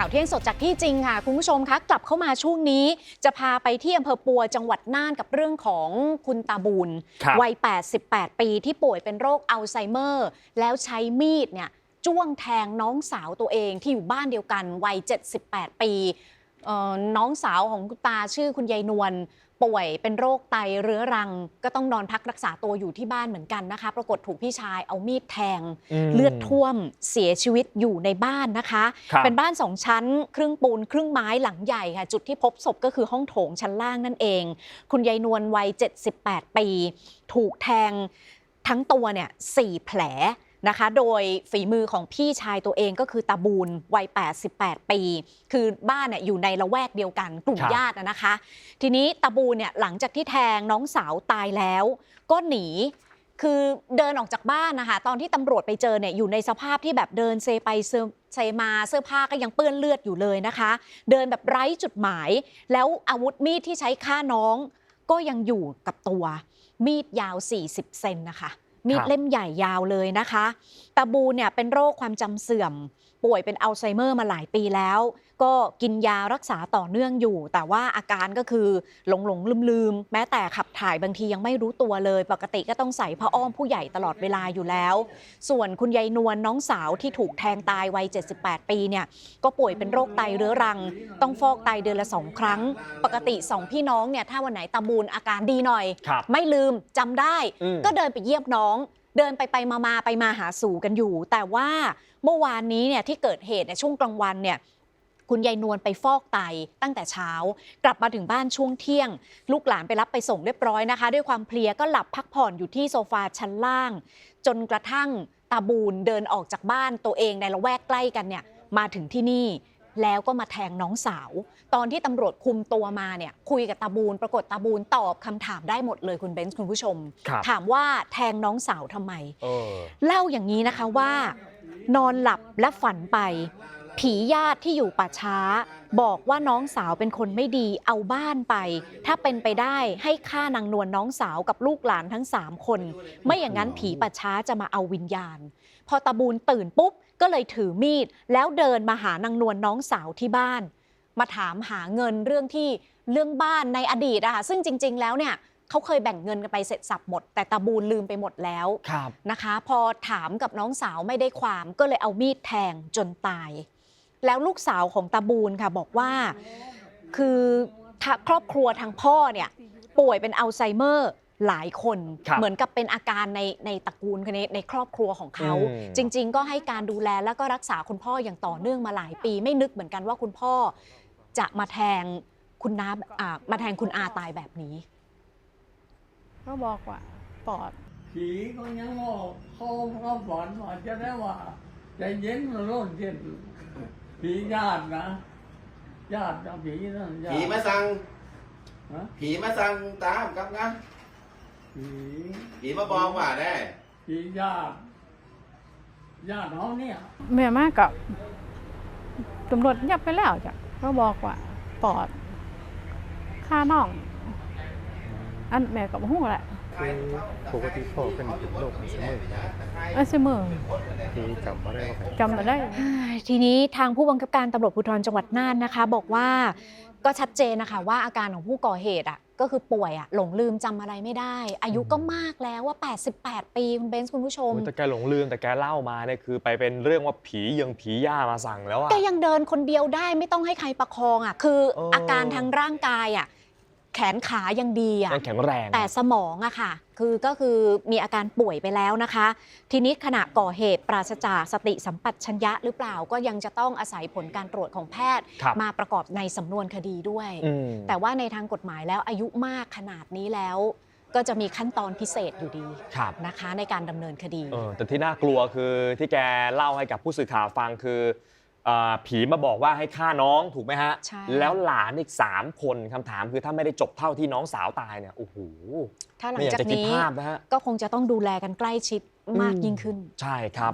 ข่าวเที่ยงสดจากที่จริงค่ะ คุณผู้ชมคะกลับเข้ามาช่วงนี้ จะพาไปที่อำเภอปัวจังหวัดน่านกับเรื่องของคุณตาบูลครับวัย 88 ปีที่ป่วยเป็นโรคอัลไซเมอร์ แล้วใช้มีดเนี่ยจ้วงแทงน้องสาวตัวเองที่อยู่บ้านเดียวกันวัย 78 ปีเอ่อน้องสาวของคุณตาชื่อคุณยายนวล ป่วยเป็นโรคไตเรื้อรัง ก็ต้องนอนพักรักษาตัวอยู่ที่บ้านเหมือนกันนะคะ ปรากฏถูกพี่ชายเอามีดแทงมเลือดท่วมเสียชีวิตอยู่ในบ้านนะคะครับเป็นบ้านสองชั้น ครึ่งปูนครึ่งไม้หลังใหญ่ค่ะ จุดที่พบศพก็คือห้องโถงชั้นล่างนั่นเอง คุณยายนวลวัย 78 ปี ถูกแทงทั้งตัวเนี่ยสี่แผล นะคะ โดยฝีมือของพี่ชายตัวเองก็คือตาบูลวัย 88 ปี คือบ้านเนี่ยอยู่ในละแวกเดียวกันกลุ่มญาตินะคะ ทีนี้ตาบูลเนี่ยหลังจากที่แทงน้องสาวตายแล้ว ก็หนีคือเดินออกจากบ้านนะคะตอนที่ตำรวจไปเจอเนี่ยอยู่ในสภาพที่แบบเดินเซไปเซเซมาเสื้อผ้าก็ยังเปื้อนเลือดอยู่เลยนะคะ เดินแบบไร้จุดหมาย แล้วอาวุธมีดที่ใช้ฆ่าน้อง ก็ยังอยู่กับตัว มีดยาว 40 เซนนะคะ มีดเล่มใหญ่ยาวเลยนะคะ ตาบูเนี่ยเป็นโรคความจำเสื่อม ป่วยเป็นอัลไซเมอร์มาหลายปีแล้ว ก็กินยารักษาต่อเนื่องอยู่ แต่ว่าอาการก็คือหลงหลงลืมลืมๆแม้แต่ขับถ่ายบางทียังไม่รู้ตัวเลย ปกติก็ต้องใส่ผ้าอ้อมผู้ใหญ่ตลอดเวลาอยู่แล้ว ส่วนคุณยายนวลน้องสาวที่ถูกแทงตายวัย 78 ปีเนี่ยก็ป่วยเป็นโรคไตเรื้อรัง ต้องฟอกไตเดือนละสองครั้ง ปกติสองพี่น้องเนี่ยถ้าวันไหนตาบูนอาการดีหน่อยครับไม่ลืมจำได้อืมก็เดินไปเยี่ยมน้องเดินไปไปมามาไปมาหาสู่กันอยู่ แต่ว่าเมื่อวานนี้เนี่ยที่เกิดเหตุเนี่ยช่วงกลางวันเนี่ย คุณยายนวลไปฟอกไตตั้งแต่เช้า กลับมาถึงบ้านช่วงเที่ยง ลูกหลานไปรับไปส่งเรียบร้อยนะคะ ด้วยความเพลียก็หลับพักผ่อนอยู่ที่โซฟาชั้นล่าง จนกระทั่งตาบูนเดินออกจากบ้านตัวเองในละแวกใกล้กันเนี่ยมาถึงที่นี่แล้วก็มาแทงน้องสาว ตอนที่ตำรวจคุมตัวมาเนี่ยคุยกับตาบูนปรากฏตาบูนตอบคำถามได้หมดเลยคุณเบนซ์คุณผู้ชมครับถามว่าแทงน้องสาวทำไมเออเล่าอย่างนี้นะคะว่า นอนหลับและฝันไป ผีญาติที่อยู่ป่าช้า บอกว่าน้องสาวเป็นคนไม่ดีเอาบ้านไป ถ้าเป็นไปได้ให้ฆ่านางนวลน้องสาวกับลูกหลานทั้งสามคน ไม่อย่างนั้นผีป่าช้าจะมาเอาวิญญาณ พอตาบูนตื่นปุ๊บก็เลยถือมีด แล้วเดินมาหานางนวลน้องสาวที่บ้าน มาถามหาเงินเรื่องที่เรื่องบ้านในอดีตอะค่ะซึ่งจริง ๆ แล้วเนี่ยเขาเคยแบ่งเงินกันไปเสร็จสับหมด แต่ตาบูนลืมไปหมดแล้วครับนะคะ พอถามกับน้องสาวไม่ได้ความก็เลยเอามีดแทงจนตาย แล้วลูกสาวของตาบูนค่ะบอกว่า คือถ้าครอบครัวทางพ่อเนี่ยป่วยเป็นอัลไซเมอร์หลายคนครับเหมือนกับเป็นอาการในในตระกูลในในครอบครัวของเขาอืมจริง ๆ ก็ให้การดูแลแล้วก็รักษาคุณพ่ออย่างต่อเนื่องมาหลายปี ไม่นึกเหมือนกันว่าคุณพ่อจะมาแทงคุณน้าอ่ามาแทงคุณอาตายแบบนี้เขาบอกว่าปอดผีก็ยังบอกเขาเขาฝันว่าจะได้ว่าใจเย็นมันร่นเย็น ผีญาตินะญาตินะผีนั่นญาติผีมาสั่งฮะผีมาสั่งตามครับนะผีผีมาบอกว่าได้ผีญาติญาติเขาเนี่ยแม่มากกับตำรวจยับไปแล้วจ้ะเขาบอกว่าปอดฆ่าน้อง อันแม่กับหูแหละคือปกติพ่อเป็นเป็นโรคอัลไซเมอร์เออเสมอ ที่จำมาได้ว่าใครจำมาได้ ทีนี้ทางผู้บังคับการตำรวจภูธรจังหวัดน่านนะคะ บอกว่าก็ชัดเจนนะคะว่าอาการของผู้ก่อเหตุอะก็คือป่วยอะหลงลืมจำอะไรไม่ได้ อายุก็มากแล้วว่า 88 ปีคุณเบนซ์คุณผู้ชมโอ้ยแต่แกหลงลืมแต่แกเล่ามาเนี่ยคือไปเป็นเรื่องว่าผียังผีย่ามาสั่งแล้วอะ แกยังเดินคนเดียวได้ไม่ต้องให้ใครประคองอะคือเอออ อาการทางร่างกายอะ แขนขายังดีอะยังแข็งแรง แต่สมองอะค่ะ คือก็คือมีอาการป่วยไปแล้วนะคะ ทีนี้ขณะก่อเหตุปราศจากสติสัมปชัญญะหรือเปล่าก็ยังจะต้องอาศัยผลการตรวจของแพทย์ ครับมาประกอบในสำนวนคดีด้วย อืม แต่ว่าในทางกฎหมายแล้วอายุมากขนาดนี้แล้ว ก็จะมีขั้นตอนพิเศษอยู่ดีครับ นะคะ ในการดำเนินคดี เออแต่ที่น่ากลัวคือที่แกเล่าให้กับผู้สื่อข่าวฟังคืออ่า ผีมาบอกว่าให้ฆ่าน้องถูกไหมฮะ ใช่ แล้วหลานอีก 3 คนคำถามคือถ้าไม่ได้จบเท่าที่น้องสาวตายเนี่ยโอ้โหถ้าหลังไม่อยากจากจะคิดนี้ภาพนะฮะ ก็คงจะต้องดูแลกันใกล้ชิดมากยิ่งขึ้น ใช่ครับ